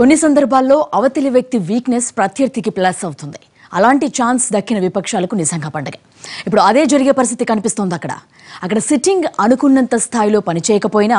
కొన్ని సందర్భాల్లో అవతలి వ్యక్తి వీక్నెస్ ప్రత్యర్థికి ప్లస్ అవుతుంది. అలాంటి ఛాన్స్ దక్కిన విపక్షాలకు నిజంగా పండగ. ఇప్పుడు అదే జరిగే పరిస్థితి కనిపిస్తోంది అక్కడ. అక్కడ సిట్టింగ్ అనుకున్నంత స్థాయిలో పనిచేయకపోయినా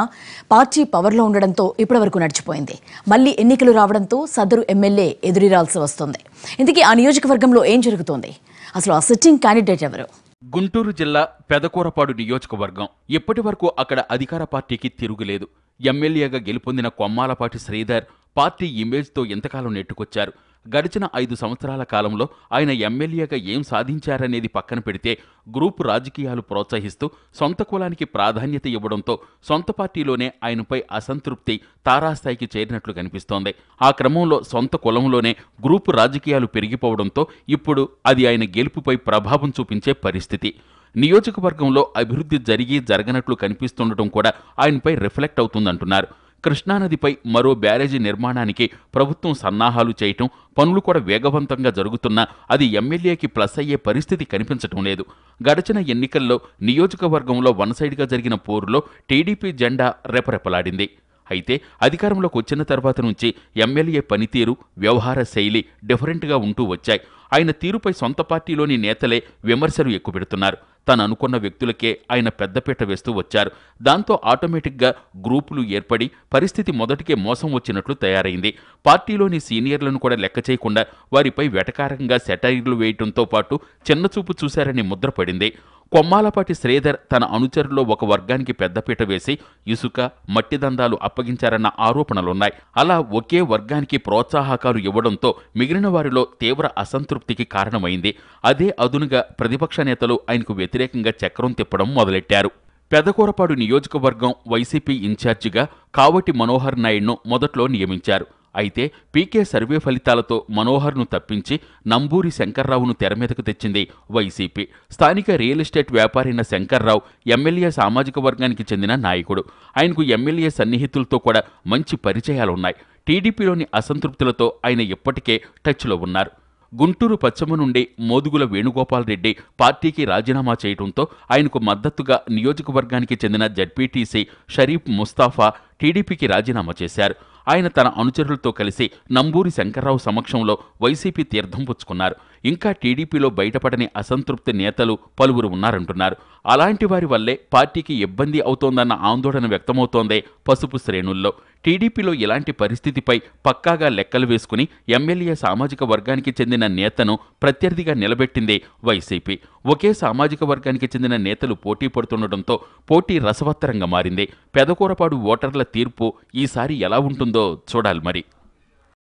పార్టీ పవర్లో ఉండడంతో ఇప్పటివరకు నడిచిపోయింది. మళ్ళీ ఎన్నికలు రావడంతో సదరు ఎమ్మెల్యే ఎదురిరాల్సి వస్తుంది. ఇందుకే ఆ నియోజకవర్గంలో ఏం జరుగుతోంది? అసలు ఆ సిట్టింగ్ క్యాండిడేట్ ఎవరు? గుంటూరు జిల్లా పెదకూరపాడు నియోజకవర్గం. ఇప్పటి వరకు అక్కడ అధికార పార్టీకి తిరుగులేదు. ఎమ్మెల్యేగా గెలుపొందిన కొమ్మాలపాటి శ్రీధర్ పార్టీ ఇమేజ్తో ఎంతకాలం నెట్టుకొచ్చారు గడిచిన ఐదు సంవత్సరాల కాలంలో ఆయన ఎమ్మెల్యేగా ఏం సాధించారనేది పక్కన పెడితే గ్రూపు రాజకీయాలు ప్రోత్సహిస్తూ సొంత కులానికి ప్రాధాన్యత ఇవ్వడంతో సొంత పార్టీలోనే ఆయనపై అసంతృప్తి తారాస్థాయికి చేరినట్లు కనిపిస్తోంది. ఆ క్రమంలో సొంత కులంలోనే గ్రూపు రాజకీయాలు పెరిగిపోవడంతో ఇప్పుడు అది ఆయన గెలుపుపై ప్రభావం చూపించే పరిస్థితి. నియోజకవర్గంలో అభివృద్ధి జరిగి జరగనట్లు కనిపిస్తుండటం కూడా ఆయనపై రిఫ్లెక్ట్ అవుతుందంటున్నారు. కృష్ణానదిపై మరో బ్యారేజీ నిర్మాణానికి ప్రభుత్వం సన్నాహాలు చేయటం పనులు కూడా వేగవంతంగా జరుగుతున్నా అది ఎమ్మెల్యేకి ప్లస్ అయ్యే పరిస్థితి కనిపించటం లేదు. గడిచిన ఎన్నికల్లో నియోజకవర్గంలో వన్ సైడ్గా జరిగిన పోరులో టీడీపీ జెండా రెపరెపలాడింది. అయితే అధికారంలోకి వచ్చిన తర్వాత నుంచి ఎమ్మెల్యే పనితీరు వ్యవహార శైలి డిఫరెంట్గా ఉంటూ వచ్చాయి. ఆయన తీరుపై సొంత పార్టీలోని నేతలే విమర్శలు ఎక్కుపెడుతున్నారు. తను అనుకున్న వ్యక్తులకే ఆయన పెద్దపీట వేస్తూ వచ్చారు. దాంతో ఆటోమేటిక్గా గ్రూపులు ఏర్పడి పరిస్థితి మొదటికే మోసం వచ్చినట్లు తయారైంది. పార్టీలోని సీనియర్లను కూడా లెక్క చేయకుండా వారిపై వెటకారంగా సెటైర్లు వేయటంతో పాటు చిన్నచూపు చూశారని ముద్ర పడింది కొమ్మాలపాటి శ్రీధర్ తన అనుచరుల్లో ఒక వర్గానికి పెద్దపీట వేసి ఇసుక మట్టి దందాలు అప్పగించారన్న ఆరోపణలున్నాయి. అలా ఒకే వర్గానికి ప్రోత్సాహకాలు ఇవ్వడంతో మిగిలిన వారిలో తీవ్ర అసంతృప్తి సంతృప్తికి కారణమైంది. అదే అదునుగా ప్రతిపక్ష నేతలు ఆయనకు వ్యతిరేకంగా చక్రం తిప్పడం మొదలెట్టారు. పెదకూరపాడు నియోజకవర్గం వైసీపీ ఇన్ఛార్జిగా కావటి మనోహర్ నాయుడును మొదట్లో నియమించారు. అయితే పీకే సర్వే ఫలితాలతో మనోహర్ను తప్పించి నంబూరి శంకర్రావును తెరమీదకు తెచ్చింది వైసీపీ. స్థానిక రియల్ ఎస్టేట్ వ్యాపారైన శంకర్రావు ఎమ్మెల్యే సామాజిక వర్గానికి చెందిన నాయకుడు. ఆయనకు ఎమ్మెల్యే సన్నిహితులతో కూడా మంచి పరిచయాలున్నాయి. టీడీపీలోని అసంతృప్తులతో ఆయన ఇప్పటికే టచ్లో ఉన్నారు. గుంటూరు పశ్చిమ నుండి మోదుగుల వేణుగోపాల్ రెడ్డి పార్టీకి రాజీనామా చేయడంతో ఆయనకు మద్దతుగా నియోజకవర్గానికి చెందిన జడ్పీటీసీ షరీఫ్ ముస్తాఫా టీడీపీకి రాజీనామా చేశారు. ఆయన తన అనుచరులతో కలిసి నంబూరి శంకర్రావు సమక్షంలో వైసీపీ తీర్థం పుచ్చుకున్నారు. ఇంకా టీడీపీలో బయటపడని అసంతృప్తి నేతలు పలువురు ఉన్నారంటున్నారు. అలాంటి వారి వల్లే పార్టీకి ఇబ్బంది అవుతోందన్న ఆందోళన వ్యక్తమవుతోందే పసుపు శ్రేణుల్లో. టీడీపీలో ఇలాంటి పరిస్థితిపై పక్కాగా లెక్కలు వేసుకుని ఎమ్మెల్యే సామాజిక వర్గానికి చెందిన నేతను ప్రత్యర్థిగా నిలబెట్టిందే వైసీపీ. ఒకే సామాజిక వర్గానికి చెందిన నేతలు పోటీ పడుతుండటంతో పోటీ రసవత్తరంగా మారింది. పెదకూరపాడు ఓటర్ల తీర్పు ఈసారి ఎలా ఉంటుందో చూడాలి మరి.